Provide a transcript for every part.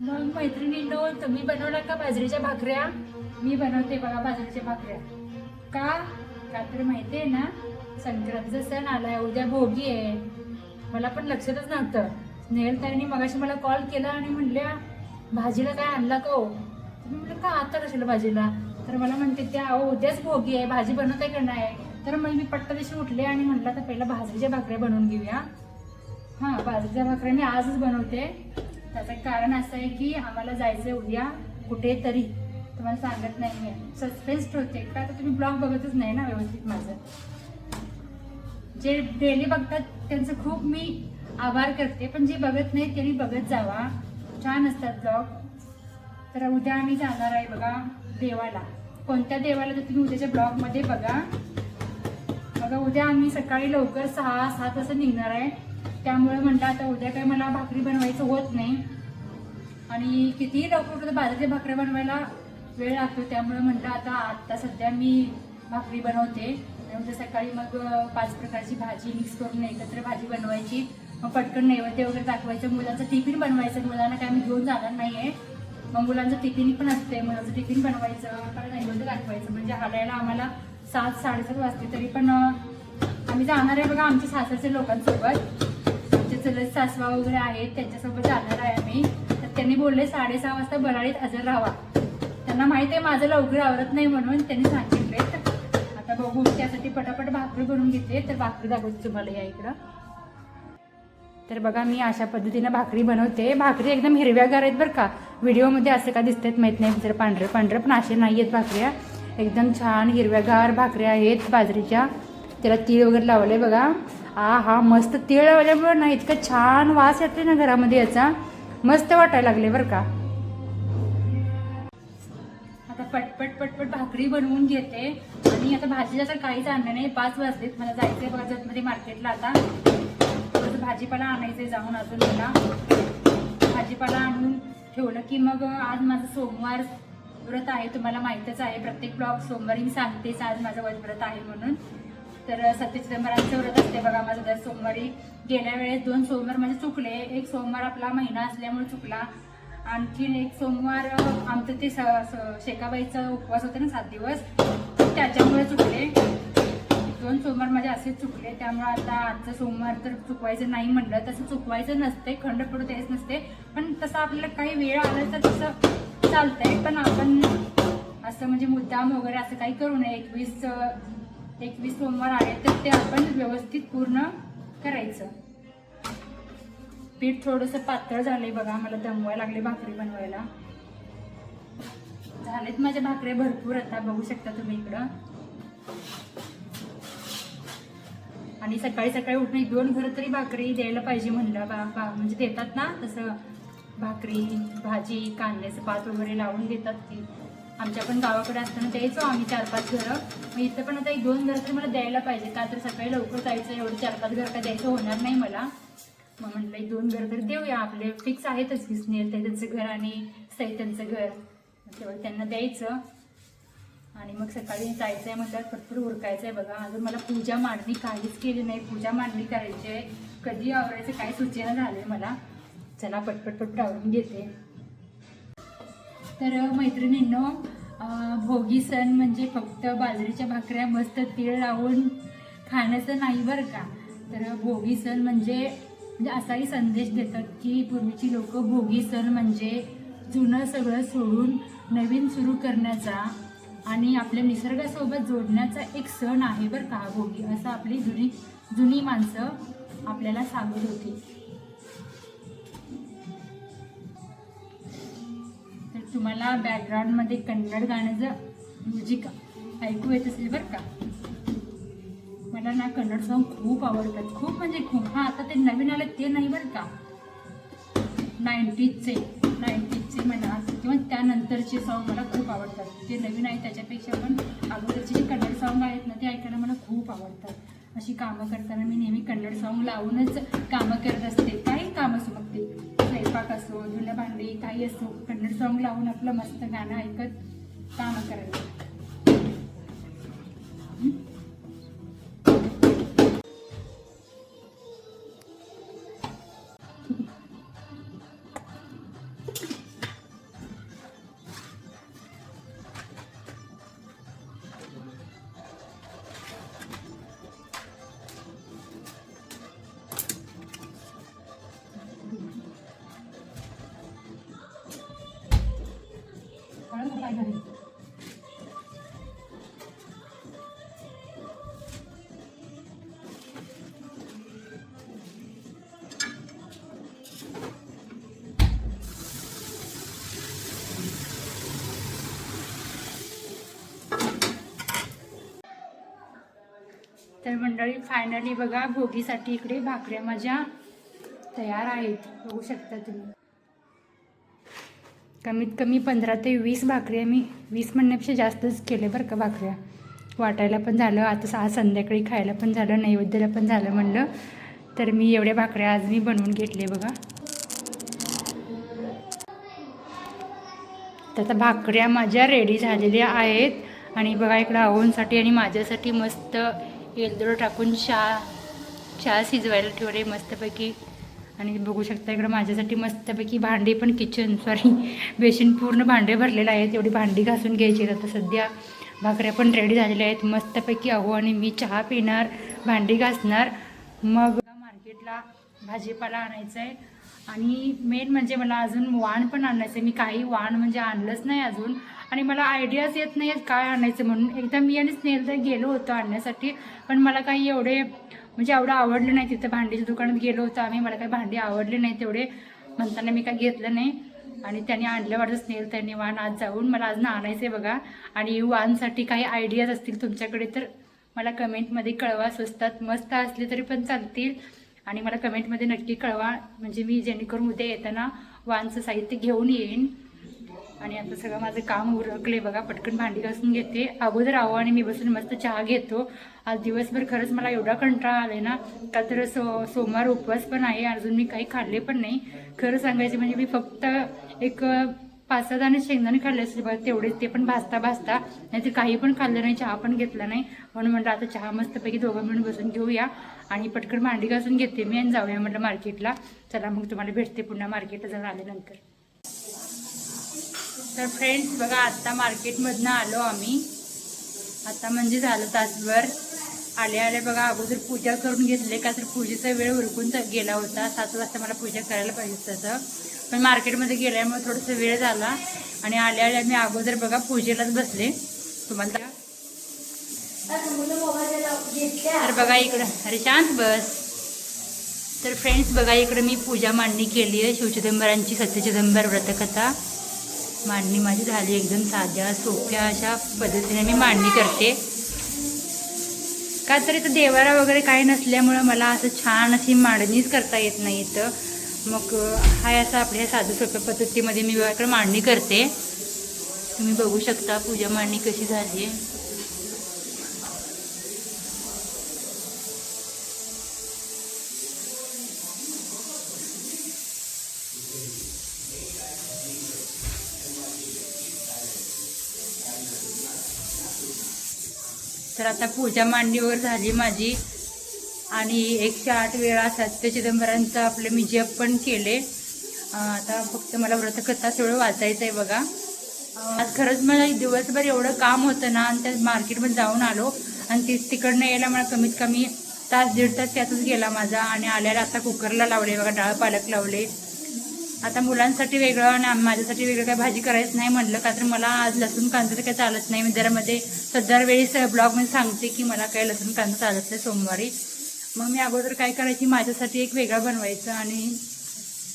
मग मैत्रिणींनो तुम्ही बनवला का बाजरीच्या भाकऱ्या? मी बनवते बघा बाजरीच्या भाकऱ्या. का? का तर माहिती आहे ना संक्रांतीचा सण आलाय उद्या भोगी आहे. मला पण लक्षातच नव्हतं. स्नेहल ताईने मगाशी मला कॉल केला आणि म्हणल्या भाजीला काय आणला का हो? मी म्हटलं का आता कशाला भाजीला? तर मला म्हणते त्या अहो उद्याच भोगी आहे भाजी बनवताय का नाही? तर मग मी पट्ट दिवशी उठले आणि म्हटलं तर पहिला भाजरीच्या भाकऱ्या बनवून घेऊया. हां बाजरीच्या भाकऱ्या मी आजच बनवते. त्याचं कारण असं आहे की आम्हाला जायचं उद्या कुठेतरी. तुम्हाला सांगत नाही आहे सस्पेन्स ठेवते का तर तुम्ही ब्लॉग बघतच नाही ना व्यवस्थित माझं. जे डेली बघतात त्यांचं खूप मी आभार करते. पण जे बघत नाही त्यांनी बघत जावा. छान असतात ब्लॉग तर उद्या आम्ही जाणार आहे बघा देवाला. कोणत्या देवाला? तर तुम्ही उद्याच्या ब्लॉगमध्ये बघा. बघा उद्या आम्ही सकाळी लवकर सहा सात वाजता निघणार आहे. त्यामुळे म्हटलं आता उद्या काही मला भाकरी बनवायचं होत नाही. आणि कितीही लवकर उठलं बाजरीच्या बनवायला वेळ लागतो. त्यामुळे म्हटलं आता आत्ता सध्या मी भाकरी बनवते. म्हणजे उद्या सकाळी मग पाच प्रकारची भाजी मिक्स करून एकत्र भाजी बनवायची. मग पटकन नैवेद्य वगैरे दाखवायचं. मुलांचं टिफिन बनवायचं. मुलांना काय मी घेऊन जाणार नाही आहे मग मुलांचं टिफिन पण असते मुलांचं टिफिन बनवायचं. परत नैवेद्य दाखवायचं. म्हणजे हालायला आम्हाला सात साडेसात वाजते तरी पण आम्ही जाणार आहे बघा आमच्या सासरच्या लोकांसोबत. चलत सासवा वगैरे आहेत त्यांच्यासोबत जाणार आहे आम्ही. तर त्यांनी बोलले साडेसहा वाजता बराडीत हजर राहावा. त्यांना माहिती आहे माझं लवकर आवरत नाही म्हणून त्यांनी सांगितले. आता बघू त्यासाठी पटापट भाकरी बनवून घेते. तर भाकरी दाखवते तुम्हाला या इकडं. तर बघा मी अशा पद्धतीनं भाकरी बनवते. भाकरी एकदम हिरव्यागार आहेत बरं का. व्हिडिओमध्ये असं का दिसतात माहीत नाही जर पांढरं पांढरं पण असे नाही आहेत भाकऱ्या. एकदम छान हिरव्यागार भाकऱ्या आहेत बाजरीच्या. त्याला तीळ वगैरे लावले बघा. आ हा मस्त तीळ लावल्यामुळे ना इतका छान वास येते ना घरामध्ये याचा. मस्त वाटायला लागले बरं का. आता पटपट पटपट भाकरी बनवून घेते. आणि आता भाजीला तर काहीच आणलं नाही पाच वाजलेत. मला जायचंय बघा जतमध्ये मार्केटला आता. थोडंसं भाजीपाला आणायचंय जाऊन अजून मला. भाजीपाला आणून ठेवलं की मग आज माझं सोमवार व्रत आहे तुम्हाला माहीतच आहे. प्रत्येक ब्लॉग सोमवारी मी सांगतेच आज माझं व्रत आहे म्हणून. तर सत्यचिदंबरांचं व्रत असते बघा माझं दर सोमवारी गेल्या वेळेस दोन सोमवार माझे चुकले. एक सोमवार आपला महिना असल्यामुळे चुकला. आणखीन एक सोमवार आमचं ते स शेकाबाईचा उपवास होता ना सात दिवस. त्याच्यामुळे चुकले. दोन सोमवार माझे असेच चुकले. त्यामुळे आता आजचं सोमवार तर चुकवायचं नाही म्हणलं. तसं चुकवायचं नसते खंड पडू द्यायच नसते. पण तसं आपल्याला काही वेळ आला तर तसं चालतंय. पण आपण असं म्हणजे मुद्दाम वगैरे असं काही करू नये. एकवीस एकवीस सोमवार आले तर ते आपण व्यवस्थित पूर्ण करायचं. पीठ थोडंसं पातळ झालंय बघा मला दमवायला लागले भाकरी बनवायला. झालेत माझ्या भाकऱ्या भरपूर आता बघू शकता तुम्ही इकडं. आणि सकाळी सकाळी उठून एक दोन घरं तरी भाकरी द्यायला पाहिजे म्हणलं बा बा म्हणजे देतात ना तसं भाकरी भाजी कांद्याचं पात वगैरे लावून देतात ती. आमच्या पण गावाकडे असताना द्यायचो आम्ही चार पाच घरं. मग इथं पण आता एक दोन घरं तर मला द्यायला पाहिजे. का तर सकाळी लवकर जायचं एवढं चार पाच घर काय द्यायचं होणार नाही मला. मग म्हटलं एक दोन घर तर देऊया. आपले फिक्स आहेतच की स्नेहल त्यांचं घर आणि सैत्यांचं घर. तेवढं त्यांना द्यायचं. आणि मग सकाळी जायचं आहे म्हटलं भरपूर उरकायचं आहे बघा. अजून मला पूजा मांडणी काहीच केली नाही. पूजा मांडणी करायची आहे. कधी आवरायचं काय सूचना झालं आहे मला. चला पटपट पटपट आवरून घेते. तर मैत्रिणींनो भोगी सण म्हणजे फक्त बाजरीच्या भाकऱ्या मस्त तीळ लावून खाण्याचं नाही बरं का? तर भोगी सण म्हणजे, म्हणजे असाही संदेश देतात की पूर्वीची लोक भोगी सण म्हणजे जुनं सगळं सोडून नवीन सुरू करण्याचा आणि आपल्या निसर्गासोबत जोडण्याचा एक सण आहे बरं का भोगी असं आपली जुनी जुनी माणसं आपल्याला सांगत होती. तुम्हाला बॅकग्राऊंडमध्ये कन्नड गाण्याचं म्युझिक ऐकू येत असेल बरं का? मला ना कन्नड सॉन्ग खूप आवडतात. खूप म्हणजे खूप. हां आता ते नवीन आलं ते नाही बरं का? नाईन्टीजचे नाईन्टीजचे म्हणा किंवा त्यानंतरचे सॉन्ग मला खूप आवडतात. ते नवीन आहे त्याच्यापेक्षा पण अगोदरचे जे कन्नड सॉन्ग आहेत ना ते ऐकायला मला खूप आवडतात. अशी कामं करताना मी नेहमी कन्नड सॉन्ग लावूनच कामं करत असते. काही काम असो मग ते स्वयंपाक असो धुणं भांडी काही असो कन्नड सॉन्ग लावून आपलं मस्त गाणं ऐकत कामं करायचं तर मंडळी फायनली बघा भोगीसाठी इकडे भाकऱ्या माझ्या तयार आहेत. बघू शकता तुम्ही. कमीत कमी पंधरा ते वीस भाकऱ्या मी वीस म्हणण्यापेक्षा जास्तच केले बरं का भाकऱ्या. वाटायला पण झालं आता आज संध्याकाळी खायला पण झालं नैवेद्याला पण झालं म्हणलं. तर मी एवढ्या भाकऱ्या आज मी बनवून घेतले बघा. तर आता भाकऱ्या माझ्या रेडी झालेल्या आहेत. आणि बघा इकडं आवनसाठी आणि माझ्यासाठी मस्त येलदोडं टाकून चहा चहा शिजवायला ठेवले मस्तपैकी. आणि बघू शकता इकडं माझ्यासाठी मस्तपैकी भांडी पण किचन सॉरी बेसिन पूर्ण भांडे भरलेले आहेत. एवढी भांडी घासून घ्यायची आता सध्या. भाकऱ्या पण रेडी झालेल्या आहेत. मस्तपैकी अहो आणि मी चहा पिणार भांडी घासणार. मग मार्केटला भाजीपाला आणायचा आहे आणि मेन म्हणजे मला अजून वाण पण आणायचं आहे मी काही वाण म्हणजे आणलंच नाही अजून. आणि मला आयडियाच येत नाही आहेत काय आणायचं म्हणून. एकदा मी आणि स्नेहल तर गेलो होतो आणण्यासाठी. पण मला काही एवढे म्हणजे एवढं आवडलं नाही तिथं भांडीच्या दुकानात गेलो होतो आम्ही. मला काही भांडी आवडले नाही तेवढे. म्हणताना मी काय घेतलं नाही. आणि त्याने आणलं वाटतं स्नेहल त्यांनी वाण. आज जाऊन मला अजून आणायचं आहे बघा. आणि वाणसाठी काही आयडियाज असतील तुमच्याकडे तर मला कमेंटमध्ये कळवा. स्वस्तात मस्त असले तरी पण चालतील. आणि मला कमेंटमध्ये नक्की कळवा. म्हणजे मी जेणेकरून उद्या येताना वांचं साहित्य घेऊन येईन. आणि आता सगळं माझं काम उरकले बघा. पटकन भांडी घासून घेते. अगोदर आहो आणि मी बसून मस्त चहा घेतो. आज दिवसभर खरंच मला एवढा कंटाळा आला ना. का तर सो सोमवार उपवास पण आहे. अजून मी काही खाल्ले पण नाही. खरं सांगायचं म्हणजे मी फक्त एक पाच सहा दाणे शेंगदाणे खाल्ले असतील बघा तेवढेच ते पण भाजता भाजता. नाही ते काही पण खाल्लं नाही चहा पण घेतला नाही. म्हणून म्हटलं आता चहा मस्तपैकी दोघं मिळून बसून घेऊया. आणि पटकन भांडी घासून घेते मी आणि जाऊया म्हटलं मार्केटला. चला मग तुम्हाला भेटते पुन्हा मार्केटला जाऊन आल्यानंतर. तर फ्रेंड्स बघा आत्ता मार्केटमधनं आलो आम्ही. आता म्हणजे झालं तासभर. आले आले बघा अगोदर पूजा करून घेतले का तर पूजेचा वेळ उरकून गेला होता. सात वाजता मला पूजा करायला पाहिजे तसं पण मार्केटमध्ये गेल्यामुळे थोडंसं वेळ झाला आणि आल्या आल्या मी अगोदर बघा पूजेलाच बसले. तुम्हाला तर बघा इकडं अरे शांत बस. तर फ्रेंड्स बघा इकडं मी पूजा मांडणी केली आहे शिवचिदंबरांची सत्यचिदंबर व्रतकथा. मांडणी माझी झाली एकदम साध्या सोप्या अशा पद्धतीने मी मांडणी करते. का तर इथं देवारा वगैरे काही नसल्यामुळं मला असं छान अशी मांडणीच करता येत नाही इथं. मग हाय असं आपल्या साधू सोप्या पद्धतीमध्ये मी इकडे मांडणी करते. तुम्ही बघू शकता पूजा मांडणी कशी झाली. आहे तर आता पूजा मांडणीवर झाली माझी. आणि एकशे आठ वेळा सत्य चिदंबरांचं आपले मी जप पण केले. आता फक्त मला व्रतकथा थोडं वाचायचं आहे बघा. आज खरंच मला दिवसभर एवढं काम होतं ना आणि त्या मार्केटमध्ये जाऊन आलो. आणि ती तिकडनं यायला मला कमीत कमी तास दीड तास त्यातच गेला माझा. आणि आल्याला आता कुकरला लावले बघा डाळ पालक लावले. आता मुलांसाठी वेगळं आणि माझ्यासाठी वेगळं काही भाजी करायचं नाही म्हटलं का तर मला आज लसूण कांदा तर काही चालत नाही. मी जरामध्ये सदर वेळेस ब्लॉगमध्ये सांगते की मला काही लसूण कांदा चालत नाही सोमवारी. मग मी अगोदर काय करायची माझ्यासाठी एक वेगळा बनवायचं आणि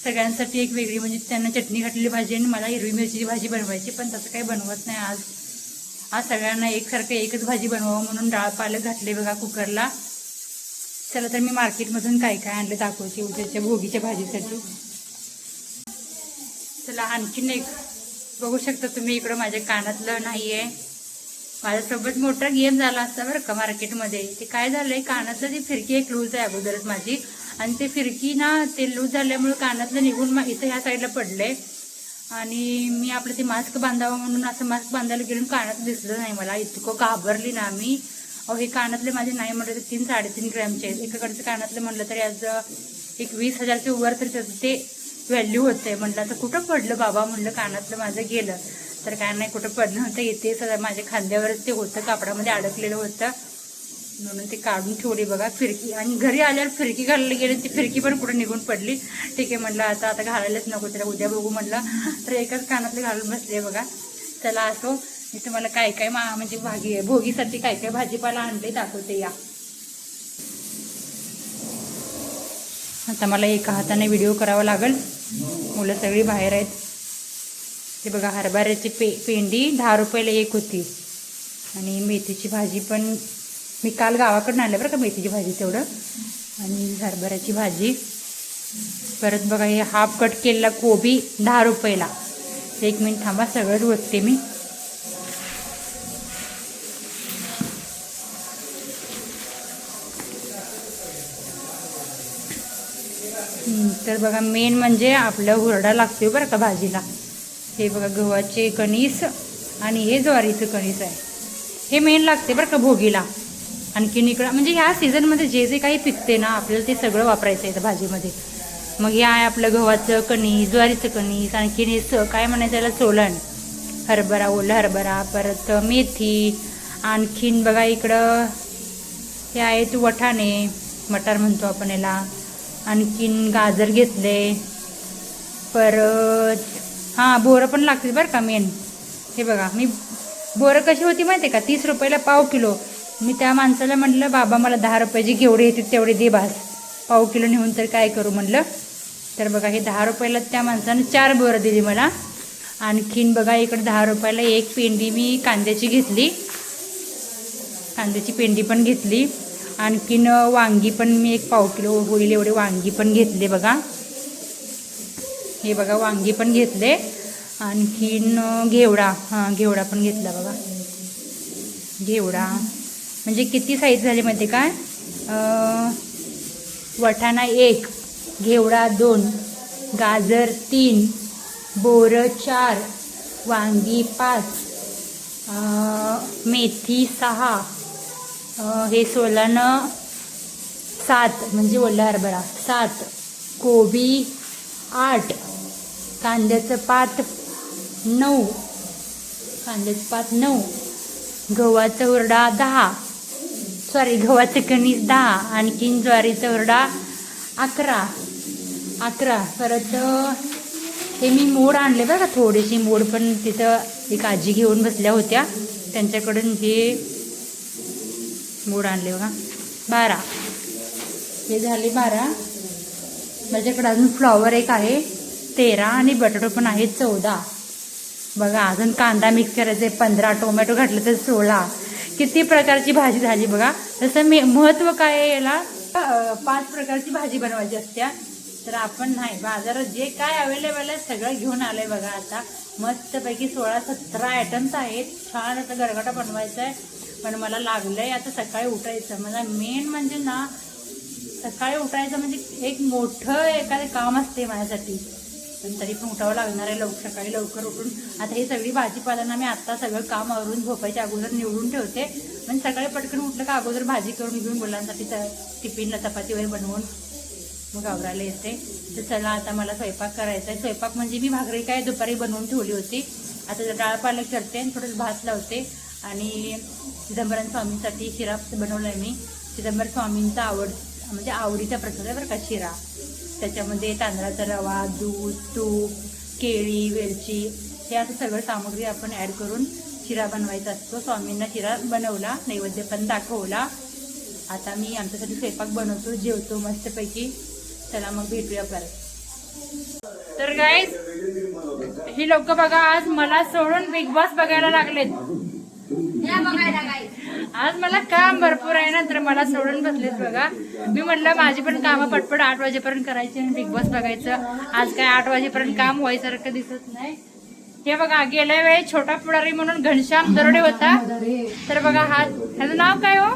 सगळ्यांसाठी एक वेगळी म्हणजे त्यांना चटणी घातलेली भाजी आणि मला हिरवी मिरचीची भाजी बनवायची पण तसं काही बनवत नाही आज. आज सगळ्यांना एकसारखं एकच भाजी बनवावं म्हणून डाळ पालक घातले बघा कुकरला. चला तर मी मार्केटमधून काय काय आणलं दाखवते उद्याच्या भोगीच्या भाजीसाठी. चला आणखीन एक बघू शकता तुम्ही इकडं माझ्या कानातलं नाही आहे माझ्यासोबत मोठा गेम झाला असता बरं का मार्केटमध्ये. ते काय झालंय कानातलं ती फिरकी एक लूज आहे अगोदरच माझी. आणि ते फिरकी ना ते लूज झाल्यामुळे कानातलं निघून मा इथं ह्या साईडला पडलंय. आणि मी आपलं ते मास्क बांधावं म्हणून असं मास्क बांधायला गेलो कानात दिसलं नाही मला. इतकं घाबरली ना मी. अहो हे कानातले माझे नाही म्हटलं तर तीन साडेतीन ग्रॅमचे आहेत. एकाकडचं कानातलं म्हटलं तरी आज एक वीस हजारचे वर तरी त्याचं ते व्हॅल्यू होतंय. म्हटलं आता कुठं पडलं बाबा? म्हटलं कानातलं माझं गेलं. तर काय नाही कुठं पडलं होतं? येते सगळं माझ्या खांद्यावरच ते होतं कापडामध्ये अडकलेलं होतं. म्हणून ते काढून ठेवली बघा फिरकी. आणि घरी आल्यावर फिरकी घालायला गेली ती फिरकी पण कुठं निघून पडली. ठीक आहे म्हटलं आता आता घालायलाच नको त्याला उद्या बघू म्हटलं तर एकाच कानातले घालून बसले बघा. चला असो मी तुम्हाला काय काय मा म्हणजे भागी आहे भोगीसाठी काय काय भाजीपाला आणले दाखवते या. आता मला एका हाताने व्हिडिओ करावा लागेल. मुलं सगळी बाहेर आहेत. ते बघा हरभऱ्याची पे पेंडी दहा रुपयाला एक होती. आणि मेथीची भाजी पण मी काल गावाकडून आणलं बरं का मेथीची भाजी तेवढं. आणि हरभऱ्याची भाजी. परत बघा हे हाफ कट केलेला कोबी दहा रुपयाला. एक मिनिट थांबा सगळंच बघते मी. तर बघा मेन म्हणजे आपलं हुरडा लागतोय बरं का भाजीला. हे बघा गव्हाचे कणीस आणि हे ज्वारीचं कणीस आहे. हे मेन लागते बरं का भोगीला. आणखीन इकडं म्हणजे ह्या सीझनमध्ये जे जे काही पिकते ना आपल्याला ते सगळं वापरायचं आहे भाजीमध्ये. मग हे आहे आपलं गव्हाचं कणीस ज्वारीचं कणीस आणखीन हे स काय म्हणायचं त्याला सोलण. हरभरा ओला हरभरा परत मेथी आणखीन बघा इकडं हे आहेत वठाणे मटार म्हणतो आपण याला. आणखीन गाजर घेतले. परत हां बोरं पण लागतील बरं का मेन. हे बघा मी बोरं कशी होती माहिती आहे का? तीस रुपयाला पाव किलो. मी त्या माणसाला म्हटलं बाबा मला दहा रुपयाची जेवढे येतील तेवढे दे भास पाव किलो नेऊन तर काय करू म्हटलं? तर बघा हे दहा रुपयाला त्या माणसानं चार बोरं दिली मला. आणखीन बघा इकडे दहा रुपयाला एक पेंडी मी कांद्याची घेतली. कांद्याची पेंडी पण घेतली. आणखीन वांगी पण मी एक पाव किलो होईल एवढे वांगी पण घेतले बघा. हे बघा वांगी पण घेतले. आणखीन घेवडा हां घेवडा पण घेतला बघा. घेवडा. म्हणजे किती साईज झाली माहिती काय अं, वटाणा एक घेवडा दोन गाजर तीन बोरं चार वांगी पाच मेथी सहा हे सोलानं सात म्हणजे ओला हरभरा. सात कोबी आठ कांद्याचं पात नऊ कांद्याचं पात नऊ गव्हाचा हुरडा दहा सॉरी गव्हाचं कणीस दहा आणखीन ज्वारीचा हुरडा अकरा अकरा. परत हे मी मोड आणले बरं का थोडेसे मोड पण तिथं एक आजी घेऊन बसल्या होत्या. त्यांच्याकडून हे मोड आणले बघा. बारा. हे झाले बारा. माझ्याकडे अजून फ्लॉवर एक आहे तेरा आणि बटाटो पण आहे चौदा. बघा अजून कांदा मिक्स आहे पंधरा. टोमॅटो घातलं तर सोळा. किती प्रकारची भाजी झाली बघा. तसं मी महत्त्व काय आहे याला? पाच प्रकारची भाजी बनवायची असत्या तर आपण नाही बाजारात जे काय अवेलेबल आहे सगळं घेऊन आलंय बघा आता. मस्तपैकी सोळा सतरा आयटम्स आहेत. छान आता गरगटा बनवायचा आहे पण मला लागलं आहे आता सकाळी उठायचं. मला मेन म्हणजे ना सकाळी उठायचं म्हणजे एक मोठं एखादं काम असते माझ्यासाठी. पण तरी पण उठावं लागणार आहे लवकर सकाळी लवकर उठून. आता ही सगळी भाजीपालांना मी आत्ता सगळं काम आवरून झोपायच्या अगोदर निवडून ठेवते. म्हणजे सकाळी पटकन उठलं का अगोदर भाजी करून घेऊन मुलांसाठी टिफिनला चपाती वगैरे बनवून मग आवरायला येते. तर चला आता मला स्वयंपाक करायचा आहे. स्वयंपाक म्हणजे मी भाकरी काय दुपारी बनवून ठेवली होती. आता जर डाळ पालक करते आणि थोडंसं भात लावते. आणि चिदंबरम स्वामींसाठी शिरा बनवला आहे मी. चिदंबर स्वामींचा आवड म्हणजे आवडीचा प्रसाद आहे बरं का शिरा. त्याच्यामध्ये तांदळाचा रवा दूध तूप केळी वेलची हे असं सगळं सामग्री आपण ॲड करून शिरा बनवायचा असतो. स्वामींना शिरा बनवला नैवेद्य पण दाखवला. आता मी आमच्यासाठी स्वयंपाक बनवतो जेवतो मस्तपैकी. चला मग भेटूया परत. तर गाईज ही लोक बघा आज मला सोडून बिग बॉस बघायला लागलेत. आज मला काम भरपूर आहे ना तर मला सोडून बसलेत बघा. मी म्हटलं माझी पण कामं पटपट आठ वाजेपर्यंत करायची आणि बिग बॉस बघायचं. आज काय आठ वाजेपर्यंत काम व्हायसारखं दिसत नाही. हे बघा गेल्या वेळी छोटा पुढारी म्हणून घनश्याम दरोडे होता. तर बघा हा ह्याचं नाव काय हो?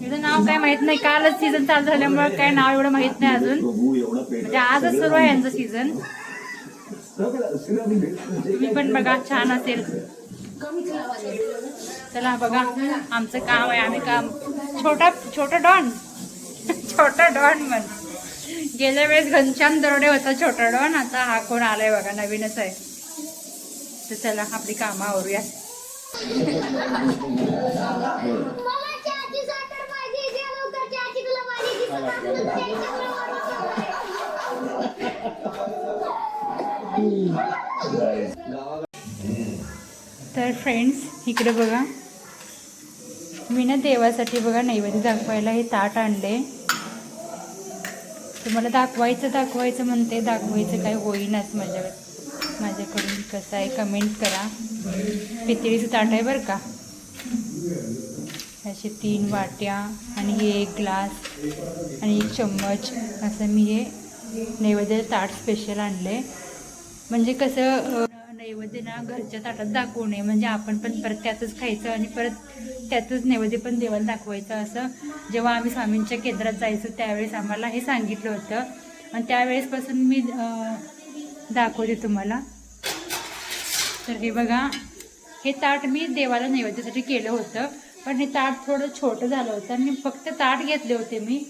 ह्याचं नाव काय माहीत नाही. कालच सीझन चालू झाल्यामुळे काय नाव एवढं माहीत नाही अजून. म्हणजे आजच सुरू आहे यांचं सीझन मी पण बघा छान असेल. चला बघा आमचं काम आहे आम्ही काम छोटा छोटा डॉन. छोटा डॉन म्हण. गेल्या वेळेस घनश्याम दरोडे होता छोटा डॉन. आता हा कोण आलाय बघा नवीनच आहे. तर चला आपली कामं आवरूया मला चहाची साखर पाहिजे द्या लवकर चहाची तुला पाहिजे की साखर द्यायची मला. फ्रेंड्स इकडे बघा. मी ना देवासाठी बघा नैवेद्य दाखवायला हे ताट आणले. तुम्हाला दाखवायचं दाखवायचं म्हणते दाखवायचं काय होईनाच माझ्या माझ्याकडून कसं आहे कमेंट करा. पितळीचं ताट आहे बरं का. असे तीन वाट्या आणि हे एक ग्लास आणि एक चम्मच असं मी हे नैवेद्य ताट स्पेशल आणले. म्हणजे कसं नैवेद्य ना घरच्या ताटात दाखवू नये. म्हणजे आपण पण परत त्यातच खायचं आणि परत त्यातच नैवेद्य पण देवाला दाखवायचं असं. जेव्हा आम्ही स्वामींच्या केंद्रात जायचो त्यावेळेस आम्हाला हे सांगितलं होतं. आणि त्यावेळेसपासून मी दाखवते तुम्हाला. तर हे बघा हे ताट मी देवाला नैवेद्यासाठी केलं होतं. पण हे ताट थोडं छोटं झालं होतं. आणि फक्त ताट घेतले होते मी.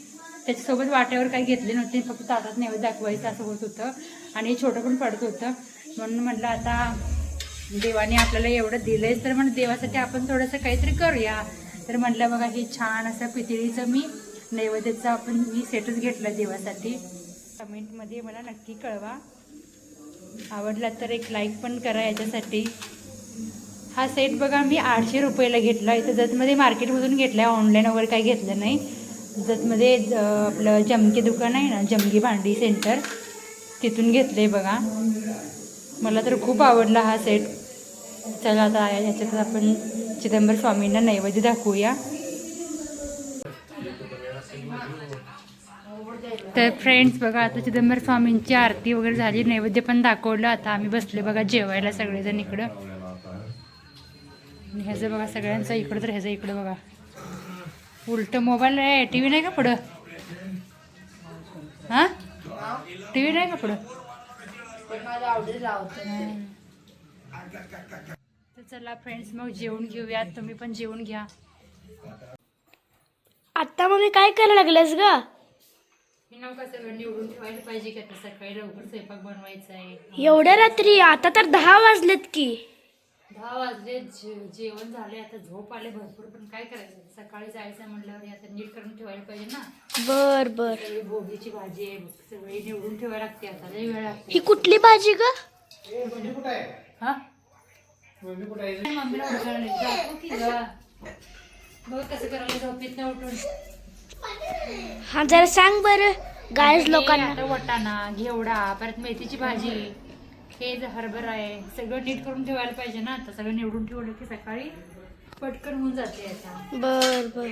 त्याच्यासोबत वाट्यावर काही घेतले नव्हते. फक्त ताटात नैवेद्य दाखवायचं असं होत होतं. आणि हे छोटं पण पडत होतं. म्हणून म्हटलं आता देवाने आपल्याला एवढं दिलंयच तर म्हणून देवासाठी आपण थोडंसं काहीतरी करूया. तर म्हटलं बघा हे छान असं पितळीचं मी नैवेद्याचं आपण मी सेटच घेतलं देवासाठी. कमेंटमध्ये मला नक्की कळवा. आवडला तर एक लाईक पण करा याच्यासाठी. हा सेट बघा मी आठशे रुपयाला घेतला. इथं जतमध्ये मार्केटमधून घेतला आहे ऑनलाईन वगैरे काही घेतलं नाही. जतमध्ये आपलं जमकी दुकान आहे ना जमगी भांडी सेंटर तिथून घेतलं आहे बघा. मला तर खूप आवडला हा सेट चला आता याच्यातच आपण चिदंबर स्वामींना नैवेद्य दाखवूया. तर फ्रेंड्स बघा आता चिदंबर स्वामींची आरती वगैरे झाली. नैवेद्य पण दाखवलं. आता आम्ही बसले बघा जेवायला सगळेजण इकडं. आणि ह्याचं बघा सगळ्यांचं इकडं तर ह्याचं इकडं बघा. उलट मोबाईल आहे टी व्ही नाही का पुढं? हां? टी व्ही नाही का पुढं? तर चला फ्रेंड्स मग जेवण घेऊयात. तुम्ही पण जेवण घ्या. आता मग मी काय करायला लागलेस ग? मी नका सगळं निवडून ठेवायला पाहिजे का आता सकाळी लवकर स्वयंपाक बनवायचा आहे. एवढ्या रात्री? आता तर दहा वाजलेत की. दहा वाजले जे- जेवण झाले आता झोप आले भरपूर पण काय करायचं? सकाळी जायचं म्हटल्यावर आता नीट करून ठेवायला पाहिजे ना. बर बर. सगळी भोगीची भाजी आहे सगळी निवडून ठेवायला लागते आता लई वेळ लागते. ही कुठली भाजी ग? हा? मम्मीला उठवलं जातो की ग. बघ कसं करायला झोपेत ना उठून. हा जरा सांग बर. गायज हे लोकांना. आता वटाणा घेवडा परत मेथीची भाजी. हे जे हरभरा आहे सगळं नीट करून ठेवायला पाहिजे ना. आता सगळं निवडून ठेवलं की सकाळी पटकन होऊन जाते आता. बर बर.